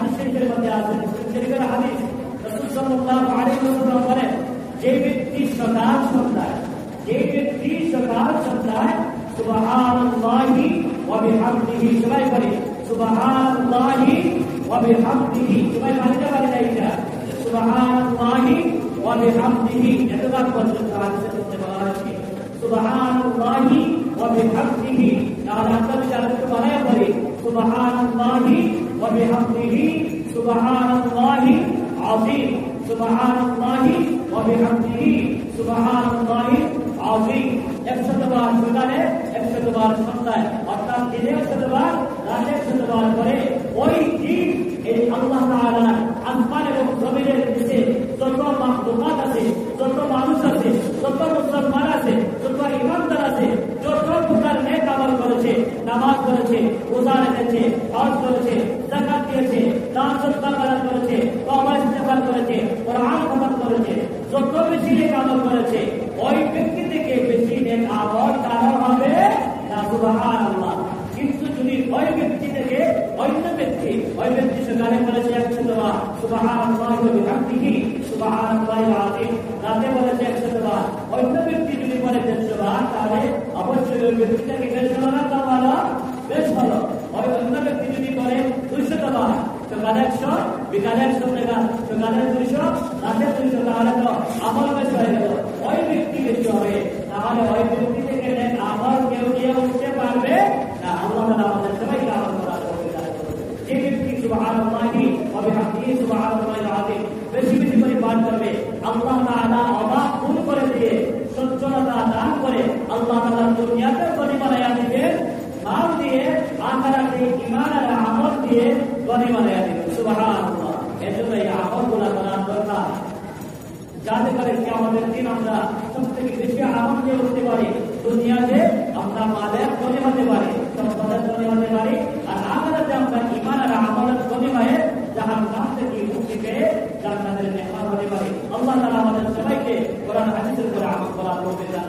হাদিস শরীফের মধ্যে আছে মুসলিম শরীফের হাদিস রাসূল সাল্লাল্লাহু আলাইহি ওয়াসাল্লাম বলেন যে ব্যক্তি সকাল সন্ধ্যায় যে ব্যক্তি সকাল সন্ধ্যায় সুবহানাল্লাহি ওয়া বিহামদিহি সবাই বলে সুবহানাল্লাহি ওয়া বিহামদিহি সবাই বলতে পারে না এটা সুবহানাল্লাহি ওয়া বিহামদিহি এতবার পর্যন্ত হাদিসের মধ্যে বলা হয়েছে সুবহানাল্লাহি ওয়া বিহামদিহি তাহলে আমরা যদি আরেকটু বানায় বলি সুবহানাল্লাহি ওয়া বিহামদিহি সুবহানাল্লাহি আযীম সুবহানাল্লাহি ওয়া বিহামদিহি সুবহানাল্লাহি আযীম একশত বার সকালে একশত বার সন্ধ্যায়, অর্থাৎ দিনে একশত বার রাতে একশত বার করে ওই দিন এই আল্লাহ তাআলা আসমান এবং জমিনের নিচে যত মাখলুকাত আছে, যত মানুষ আছে, যত মুসলমান আছে, যত ইমানদার আছে, যত প্রকার নেক আমল করেছে, নামাজ করেছে, রোজা রেখেছে, হজ করেছে যাকাত দিয়েছে দান সদকা প্রদান করেছে তওবা ইস্তেগফার করেছে কোরআন খতম করেছে যত বেশি নেক আমল করেছে। ওই ব্যক্তি থেকে বেশি নেক আমল কারও হবে? সুবহানাল্লাহ। কিন্তু যদি ওই ব্যক্তি থেকে অন্য ব্যক্তি, ওই ব্যক্তি সকালে বলেছে একশো বার সুবহানাল্লাহ ওয়া বিহামদিহি সুবহানাল্লাহিল আযীম। রাতে বলেছে একশো বার অন্য ব্যক্তি যদি বলে দেড়শো তাহলে অবশ্যই ওই ব্যক্তিটাকে ভালো না তা ভালো। বেশ ভালো। ওই অন্য ব্যক্তি যদি বলে দুইশো বার সকালে একশো, বিকালে একশো টাকা সকালে দুইশো, রাতে দুইশো তাহলে তো আমল বেশ হয়ে গেল ওই ব্যক্তি বেশি হবে তাহলে ওই ব্যক্তি থেকে নেক আমল কেউ উঠতে পারবে না আল্লাহ আমাদের সবাইকে আমল করার যে ব্যক্তি সুবহানাল্লাহি ওয়া বিহামদিহি সুবহানাল্লাহিল আযীম বেশি বেশি করে পাঠ করবে আল্লাহ তাআলা অবাক দূর করে দিয়ে সচ্ছলতা দান করে আল্লাহ তাআলা দুনিয়াতে গনি দিবে মাল দিয়ে আখেরাতে ঈমান আর আমল দিয়ে গনি বানায়া দিবে সুবহানাল্লাহ এজন্য এই আমলগুলো যাতে কি আমাদের দিন আমরা থেকে বেশি আনন্দে উঠতে পারি দুনিয়াতে আমরা মাদের গনি হতে পারি হতে পারি, আর আমাদের আমরা ইমান আর আমাদের হয় যাহার থেকে মুক্তি পেয়ে হতে পারি। আল্লাহ আমাদের সবাইকে কোরআন হাদিসের করে আমল করার দান